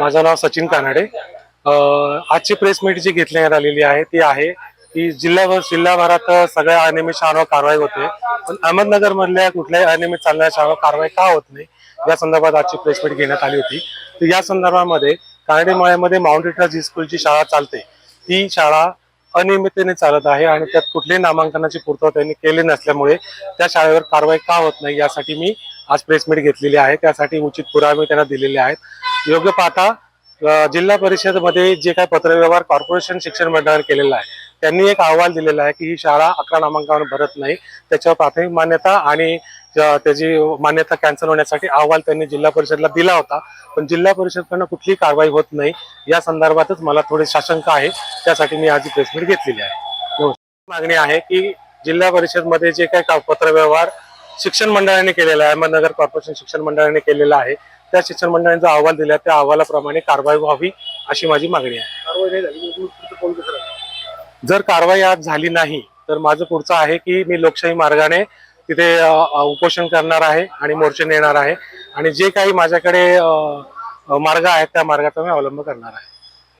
माझं नाव सचिन कानडे. आजची press meet जी घेतण्यात आलेली आहे ती आहे की जिल्ह्याभर जिल्हाभरात सगळ्या अनियमित शाळांवर कारवाई होते. पण अहमदनगर मधल्या कुठल्याही अनियमित चालणाऱ्या शाळांवर कारवाई का होत नाही या संदर्भात आजची प्रेस मीट घेण्यात आली होती. तर या संदर्भामध्ये कानडे मळ्यामध्ये माउंट इटरा जी स्कूलची शाळा चालते. ती शाळा अनियमिततेने चालत आहे आणि त्यात कुठल्याही नामांकनाची पूर्तता त्यांनी केली नसल्यामुळे त्या शाळेवर कारवाई का होत नाही यासाठी मी आज प्रेस मीट घेतलेली आहे. त्यासाठी उचित पुरावे त्यांना दिलेले आहेत. योग्य पाहता जिल्हा परिषदमध्ये जे काही पत्रव्यवहार कॉर्पोरेशन शिक्षण मंडळाने केलेला आहे त्यांनी एक अहवाल दिलेला आहे की ही शाळा अकरा नामांकावर भरत नाही. त्याच्यावर प्राथमिक मान्यता आणि त्याची मान्यता कॅन्सल होण्यासाठी अहवाल त्यांनी जिल्हा परिषदला दिला होता. पण जिल्हा परिषदकडनं कुठलीही कारवाई होत नाही. या संदर्भातच मला थोडी साशंका आहे. त्यासाठी मी आज ही प्रेस मीट घेतलेली आहे. मागणी आहे की जिल्हा परिषदमध्ये जे काही का- पत्रव्यवहार शिक्षण मंडळाने केलेला आहे अहमदनगर कॉर्पोरेशन शिक्षण मंडळाने केलेला आहे त्या शिक्षण मंडळाने जो अहवाल दिला त्या अहवालाप्रमाणे कारवाई व्हावी अशी माझी मागणी आहे. जर कारवाई आज झाली नाही तर माझं पुढचं आहे की मी लोकशाही मार्गाने तिथे उपोषण करणार आहे आणि मोर्चे नेणार आहे. आणि जे काही माझ्याकडे मार्ग आहेत त्या मार्गाचा मी अवलंब करणार आहे.